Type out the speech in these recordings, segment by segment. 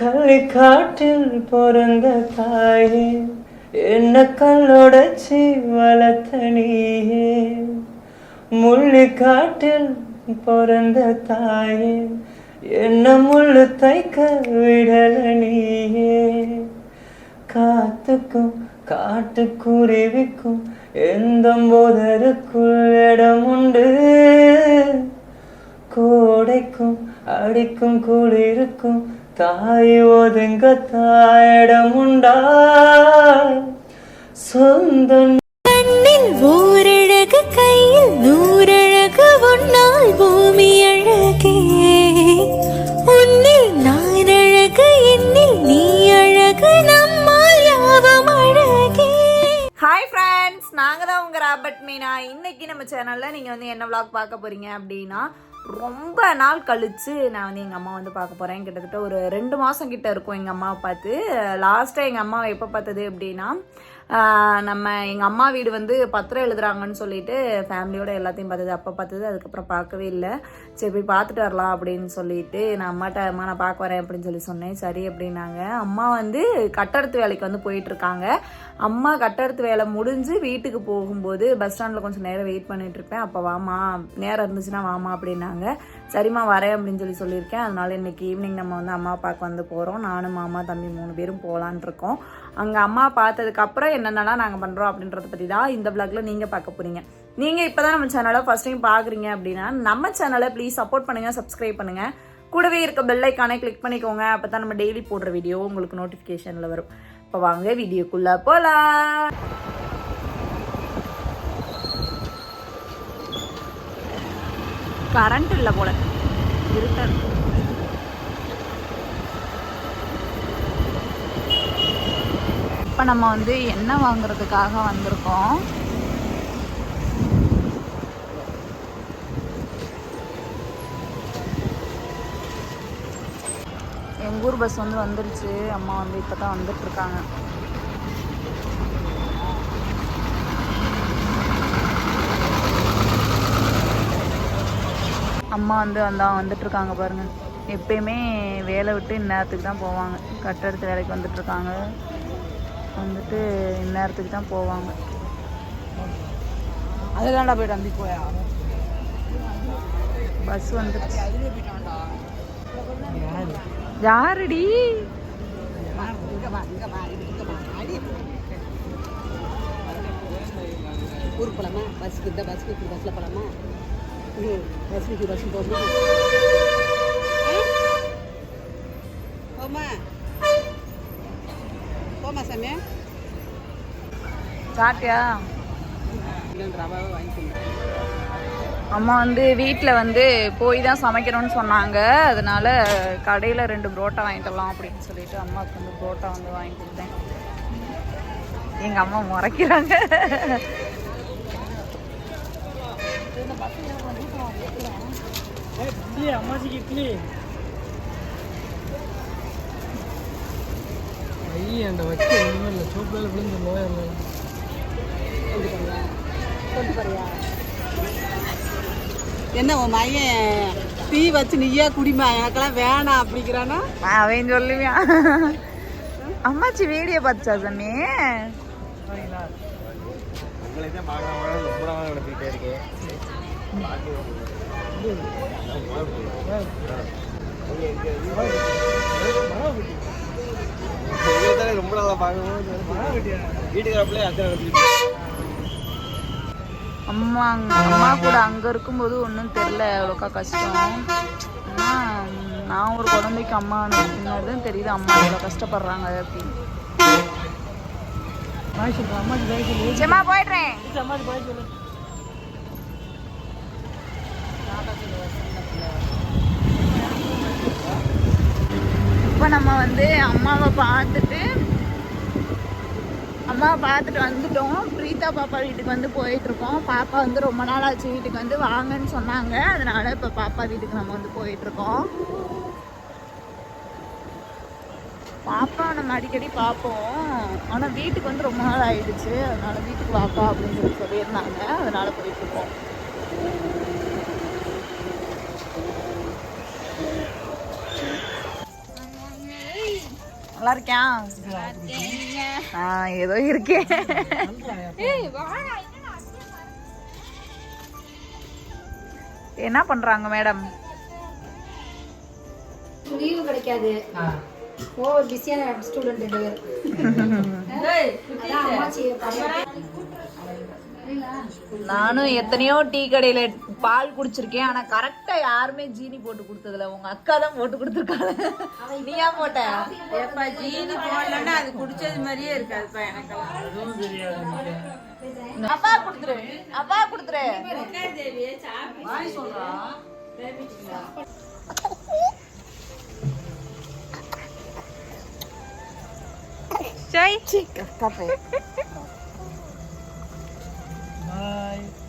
களிக்காட்டில் பிறந்த தாயே என்ன கல்லொடச்சி வளர்த்த நீயே முள்ளிக்காட்டில் பிறந்த தாயே என்ன முள்ளு தைக்க விடல நீயே. காத்துக்கும் காட்டுக்குருவிக்கும் எந்த போதருக்குள் இடம் உண்டு? கோடைக்கும் அடிக்கும் குளிருக்கும் தாய் ஒதுங்க தாயிடம் உண்டா சொந்த கண்ணில் ஓரழகு கையில் நூறழகு உன்னால் பூமி அழகே. உன்னில் நான் அழகு என்னில் நீ அழகு நம்மால் யாவும் அழகே. ஹாய் ஃப்ரெண்ட்ஸ் நாங்கள் தான் உங்கள் ராபர்ட் மீனா. இன்னைக்கு நம்ம சேனலில் நீங்கள் வந்து என்ன vlog பார்க்க போகிறீங்க அப்படின்னா ரொம்ப நாள் கழித்து நான் வந்து எங்கள் அம்மா வந்து பார்க்க போகிறேன் கிட்டத்தட்ட ஒரு ரெண்டு மாதம் கிட்ட இருக்கும் எங்கள் அம்மாவை பார்த்து. லாஸ்ட்டாக எங்கள் அம்மாவை எப்போ பார்த்தது அப்படின்னா நம்ம எங்கள் அம்மா வீடு வந்து பத்திரம் எழுதுறாங்கன்னு சொல்லிட்டு ஃபேமிலியோட எல்லாத்தையும் பார்த்தது. அப்போ பார்த்தது அதுக்கப்புறம் பார்க்கவே இல்லை. சரி போய் பார்த்துட்டு வரலாம் அப்படின்னு சொல்லிட்டு நான் அம்மாட்ட அம்மா நான் பார்க்க வரேன் அப்படின்னு சொல்லி சொன்னேன். சரி அப்படின்னாங்க. அம்மா வந்து கட்டடத்து வேலைக்கு வந்து போயிட்டுருக்காங்க அம்மா கட்டடத்து வேலை முடிஞ்சு வீட்டுக்கு போகும்போது பஸ் ஸ்டாண்டில் கொஞ்சம் நேரம் வெயிட் பண்ணிட்டு இருப்பேன். அப்போ வாமா நேரம் இருந்துச்சுன்னா வாமா அப்படின்னாங்க. சரிம்மா வரேன் அப்படின்னு சொல்லி சொல்லியிருக்கேன். அதனால இன்னைக்கு ஈவினிங் நம்ம வந்து அம்மா அப்பாவுக்கு வந்து போகிறோம் நானும் மாமா தம்பி மூணு பேரும் போகலான் இருக்கோம். அங்கே அம்மா பார்த்ததுக்கப்புறம் என்னென்னலாம் நாங்கள் பண்ணுறோம் அப்படின்றத பற்றி தான் இந்த விளாகில் நீங்கள் பார்க்க போகிறீங்க நீங்கள் இப்போ தான் நம்ம சேனலை ஃபஸ்ட் டைம் பார்க்குறீங்க அப்படின்னா நம்ம சேனலை ப்ளீஸ் சப்போர்ட் பண்ணுங்கள் சப்ஸ்கிரைப் பண்ணுங்கள் கூடவே இருக்க பெல் கிளிக் பண்ணிக்கோங்க அப்போ தான் நம்ம டெய்லி போடுற வீடியோ உங்களுக்கு நோட்டிஃபிகேஷனில் வரும். இப்போ வாங்க வீடியோக்குள்ளே போகலாம் கரண்ட் இல்லை போல. இருக்க. இப்போ நம்ம வந்து எண்ணெய் வாங்குறதுக்காக வந்திருக்கோம். எங்கள் ஊர் பஸ் வந்து வந்துருச்சு. அம்மா வந்து இப்போ தான் வந்துட்டுருக்காங்க. அம்மா வந்து வந்தா வந்துட்டுருக்காங்க பாருங்கள் எப்பயுமே வேலை விட்டு இந்நேரத்துக்கு தான் போவாங்க. கட்டடத்து வேலைக்கு வந்துட்டுருக்காங்க. வந்துட்டு இந்நேரத்துக்கு தான் போவாங்க. அதுதான்டா போயிட்டு வந்து போயா? பஸ் வந்துருச்சு. யாருடி? ஊருக்கு போகலாமா பஸ்ஸுக்கு இந்த பஸ்ஸுக்கு இப்படி பஸ்ஸில் போகலாமா பஸ்ஸுக்கு பஸ்ஸுக்கு போகணுமா போமா? போமா சாமி. வாங்கிக்கணும் அம்மா வந்து வீட்டில் வந்து போய் தான் சமைக்கணும்னு சொன்னாங்க. அதனால கடையில் ரெண்டு புரோட்டா வாங்கிட்டு வரலாம் அப்படின்னு சொல்லிட்டு அம்மாவுக்கு வந்து புரோட்டா வந்து வாங்கி கொடுத்தேன். எங்கள் அம்மா முறைக்கிறாங்க. இட்லி அம்மாச்சிக்கு இட்லி. ஐயே அந்த வச்சு ஒன்றுமே இல்லை. சோப்பில் விழுந்து போறியா என்ன உன் மையன் டீ வச்சு நீயே குடிமா? எனக்கெல்லாம் வேணாம் அப்படிங்கிறானா? அவன் சொல்லுவியான் அம்மாச்சி வீடியோ பார்த்துச்சா சாமி? உங்களை அம்மா அம்மா கூட அங்கே இருக்கும்போது ஒன்றும் தெரில அவ்வளோக்கா கஷ்டம். ஆனால் நான் ஒரு குழந்தைக்கு அம்மா பின்னாடி தான் தெரியுது அம்மா இவ்வளோ கஷ்டப்படுறாங்க அப்படின்னு. பாய் போயிடுறேன். இப்போ நம்ம வந்து அம்மாவை பார்த்துட்டு அம்மா பார்த்துட்டு வந்துட்டோம். பிரீதா பாப்பா வீட்டுக்கு வந்து போயிட்டு இருக்கோம் பாப்பா வந்து ரொம்ப நாள் ஆச்சு வீட்டுக்கு வந்து வாங்கன்னு சொன்னாங்க. அதனால இப்போ பாப்பா வீட்டுக்கு நம்ம வந்து போயிட்டு இருக்கோம் பாப்பா நம்ம அடிக்கடி பார்ப்போம் ஆனால் வீட்டுக்கு வந்து ரொம்ப நாள் ஆயிடுச்சு. அதனால வீட்டுக்கு வாப்பா அப்படின்னு சொல்லி சொல்லியிருந்தாங்க. அதனால போயிட்டு நல்லா இருக்கியா ஆ ஏதோ இருக்கே. என்ன பண்றாங்க மேடம்? லீவு கிடைக்காது. ஓவர் பிஸியான ஸ்டூடெண்ட் ரெண்டு பேர் நானும் எத்தனையோ டீ கடையில பால் குடிச்சிருக்கேன். ஆனா கரெக்டா யாருமே ஜீனி போட்டு கொடுத்ததில்ல. உங்க அக்கா தான் போட்டு கொடுத்துருக்காங்க. நீ ஏன் போட்ட? ஏப்பா ஜீனி போடலன்னா அது குடிச்சது மாதிரியே இருக்காதுப்பா தெரியாது அப்பா கொடுத்துரு. அப்பா கொடுத்துரு. தேவியே சாப்பிட்டு வாய் சொல்றா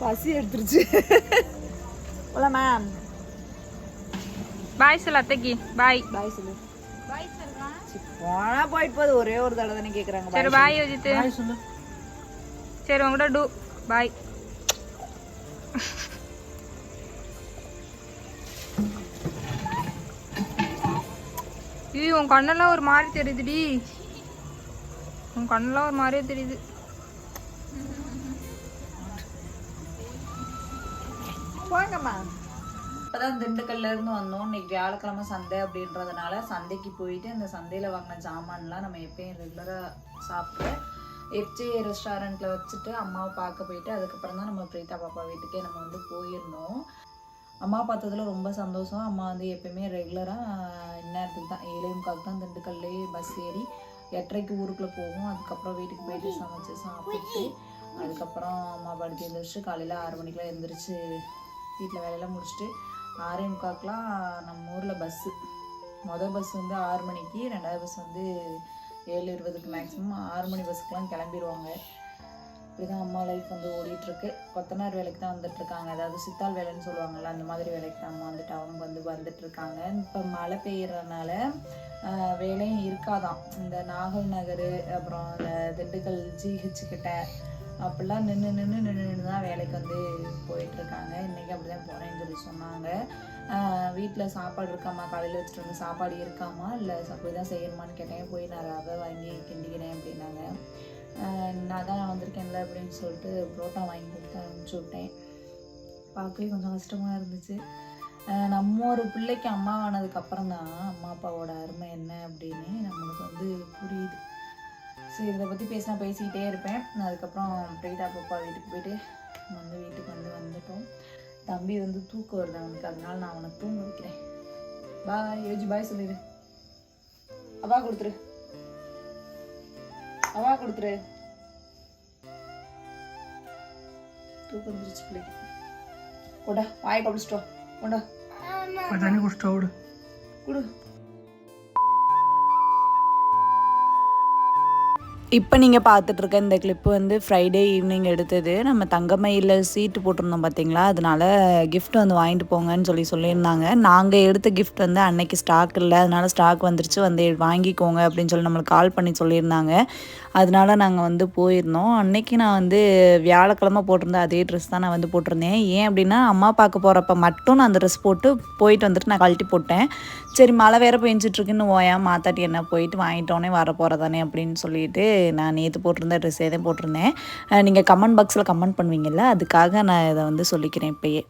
பசி எடுத்துருச்சு. போல மேம் பாய் சொல்லு அத்தைக்கு பாய் பாய் சொல்லு போனா போயிட்டு போகுது. ஒரே ஒரு தடவை தானே கேக்குறாங்க. சரி பாய் யோசித்து சரி உங்கள்கிட்ட டூ பாய் ஐயோ உன் கண்ணெல்லாம் ஒரு மாதிரி தெரியுதுடி. உன் கண்ணெல்லாம் ஒரு மாதிரியே தெரியுது. போங்கம்மா இப்போதான் திண்டுக்கல்ல இருந்து வந்தோம். இன்னைக்கு வியாழக்கிழமை சந்தை அப்படின்றதுனால சந்தைக்கு போயிட்டு இந்த சந்தையில் வாங்கின ஜாமான்லாம் நம்ம எப்பயும் ரெகுலராக சாப்பிட்டு எஃப்ஜே ரெஸ்டாரண்ட்டில் வச்சுட்டு அம்மாவை பார்க்க போயிட்டு அதுக்கப்புறம் தான் நம்ம பிரீதா பாப்பா வீட்டுக்கே நம்ம வந்து போயிருந்தோம். அம்மா பார்த்ததுல ரொம்ப சந்தோஷம். அம்மா வந்து எப்பயுமே ரெகுலராக இந்நேரத்துக்கு தான் ஏழே முக்கால் தான் திண்டுக்கல்லே பஸ் ஏறி எட்டரைக்கு ஊருக்குள்ளே போகும் அதுக்கப்புறம் வீட்டுக்கு போயிட்டு சமைச்சு சாப்பிட்டு அதுக்கப்புறம் அம்மா படுத்து எழுந்திரிச்சு காலையில் ஆறு மணிக்கெலாம் எழுந்திரிச்சு வீட்டில் வேலையெல்லாம் முடிச்சுட்டு ஆறே முக்காக்கெலாம் நம்ம ஊரில் பஸ்ஸு மொதல் பஸ் வந்து ஆறு மணிக்கு ரெண்டாவது பஸ் வந்து ஏழு இருபதுக்கு மேக்ஸிமம் ஆறு மணி பஸ்ஸுக்கெலாம் கிளம்பிடுவாங்க இப்படிதான் அம்மா லைஃப் வந்து ஓடிட்டுருக்கு. கொத்தனார் வேலைக்கு தான் வந்துட்டு இருக்காங்க அதாவது சித்தாள் வேலைன்னு சொல்லுவாங்கல்ல அந்த மாதிரி வேலைக்கு தான் அம்மா வந்துட்டு அவங்க வந்து வந்துட்டுருக்காங்க. இப்போ மழை பெய்யறதுனால வேலையும் இருக்காதான். இந்த நாகல் நகர் அப்புறம் இந்த திண்டுக்கல் ஜிஹெச் கிட்ட அப்படிலாம் நின்று நின்று நின்று நின்று தான் வேலைக்கு வந்து போயிட்டுருக்காங்க. இன்றைக்கி அப்படி தான் போகிறேன்னு சொல்லி சொன்னாங்க. வீட்டில் சாப்பாடு இருக்காமா? காலையில் வச்சுட்டு வந்து சாப்பாடு இருக்காமா? இல்லை அப்படி தான் செய்யணுமான்னு கேட்டேன். போய் நான் ரவை வாங்கி கிண்டிக்கிறேன் அப்படின்னாங்க. நான் தான் நான் வந்திருக்கேன்ல அப்படின்னு சொல்லிட்டு புரோட்டா வாங்கி கொடுத்து அனுப்பிச்சி விட்டேன். பார்க்கவே கொஞ்சம் கஷ்டமாக இருந்துச்சு. நம்ம ஒரு பிள்ளைக்கு அம்மா ஆனதுக்கு தான் அம்மா அப்பாவோட அருமை என்ன அப்படின்னு நம்மளுக்கு வந்து புரியுது. சரி இதை பற்றி பேசினா பேசிக்கிட்டே இருப்பேன். நான் அதுக்கப்புறம் பிரீதா பாப்பா வீட்டுக்கு போயிட்டு வந்து வீட்டுக்கு வந்து வந்துட்டோம். தம்பி வந்து தூக்கம் வருது அவனுக்கு. அதனால நான் அவனை தூங்க வைக்கிறேன். பாய் யோஜி பாய் சொல்லிடு அவா கொடுத்துரு. அவா கொடுத்துரு. தூக்கம் வந்துருச்சு பிள்ளைக்கு. கொண்டா வாயை கப்பிச்சிட்டோம் கொண்டா தண்ணி குடிச்சிட்டா விடு. கொடு. இப்போ நீங்கள் பார்த்துட்டு இருக்க இந்த கிளிப்பு வந்து ஃப்ரைடே ஈவினிங் எடுத்தது. நம்ம தங்கமையில் சீட்டு போட்டிருந்தோம் பார்த்தீங்களா அதனால கிஃப்ட் வந்து வாங்கிட்டு போங்கன்னு சொல்லி சொல்லியிருந்தாங்க. நாங்கள் எடுத்த கிஃப்ட் வந்து அன்னைக்கு ஸ்டாக் இல்லை. அதனால் ஸ்டாக் வந்துருச்சு. வந்து வாங்கிக்கோங்க அப்படின்னு சொல்லி நம்மளுக்கு கால் பண்ணி சொல்லியிருந்தாங்க. அதனால நாங்கள் வந்து போயிருந்தோம். அன்னைக்கு நான் வந்து வியாழக்கிழமை போட்டிருந்த அதே ட்ரெஸ் தான் நான் வந்து போட்டிருந்தேன். ஏன் அப்படின்னா அம்மா பார்க்க போகிறப்ப மட்டும் நான் அந்த ட்ரெஸ் போட்டு போயிட்டு வந்துட்டு நான் கழட்டி போட்டேன். சரி மழை வேற பெஞ்சிட்ருக்குன்னு ஓயா மாத்தாட்டி என்ன போயிட்டு வாங்கிட்டோன்னே வர போகிறதானே அப்படின்னு சொல்லிட்டு நான் நேற்று போட்டிருந்த ட்ரெஸ்ஸே தான் போட்டிருந்தேன். நீங்கள் கமெண்ட் பாக்ஸில் கமெண்ட் பண்ணுவீங்கள்ல அதுக்காக நான் இதை வந்து சொல்லிக்கிறேன் இப்பயே.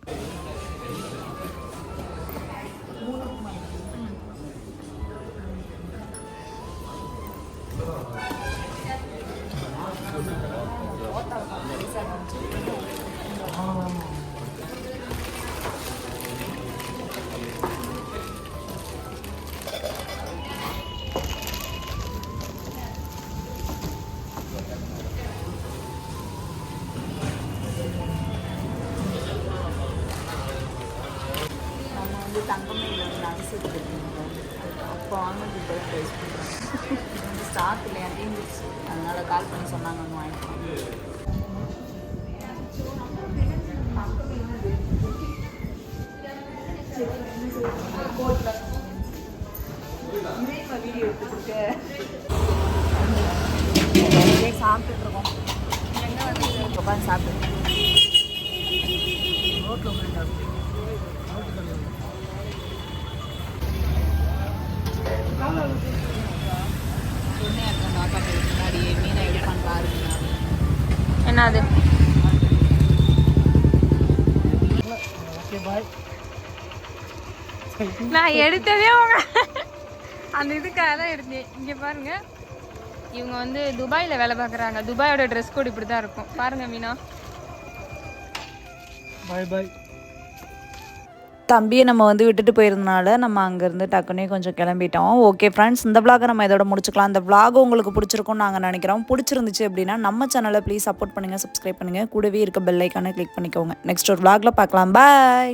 தங்கமே இல்லை அப்போ வாங்கினது இப்போ ப்ரைஸ் பண்ணுறாங்க ஸ்டாக் இல்லையா தீர்ந்துச்சு அதனால் கால் பண்ணி சொன்னாங்க ஒன்று வாங்கிக்கோங்க வீடியோ எடுத்துக்கிட்டு சாப்பிட்டுட்டு இருக்கோம் உட்காந்து சாப்பிட்டு ரோட்டில் உட்காந்து என்னது? நான் எடுத்ததே அவங்க அந்த இதுக்காக தான் எடுத்தேன். இங்கே பாருங்க. இவங்க வந்து துபாயில் வேலை பார்க்குறாங்க. துபாயோட ட்ரெஸ் கோட் இப்படி தான் இருக்கும். பாருங்க மீனா. பாய் பாய் தம்பியை நம்ம வந்து விட்டுட்டு போயிருந்தனால நம்ம அங்கேருந்து டக்குனே கொஞ்சம் கிளம்பிட்டோம். ஓகே ஃப்ரெண்ட்ஸ் இந்த விளாகை நம்ம இதோட முடிச்சுக்கலாம். இந்த விளாக் உங்களுக்கு பிடிச்சிருக்கும்னு நாங்கள் நினைக்கிறோம். பிடிச்சிருந்துச்சு அப்படின்னா நம்ம சேனலை ப்ளீஸ் சப்போர்ட் பண்ணுங்கள் சப்ஸ்கிரைப் பண்ணுங்கள் கூடவே இருக்க பெல் ஐக்கானை கிளிக் பண்ணிக்கோங்க. நெக்ஸ்ட் ஒரு விளாகில் பார்க்கலாம். பாய்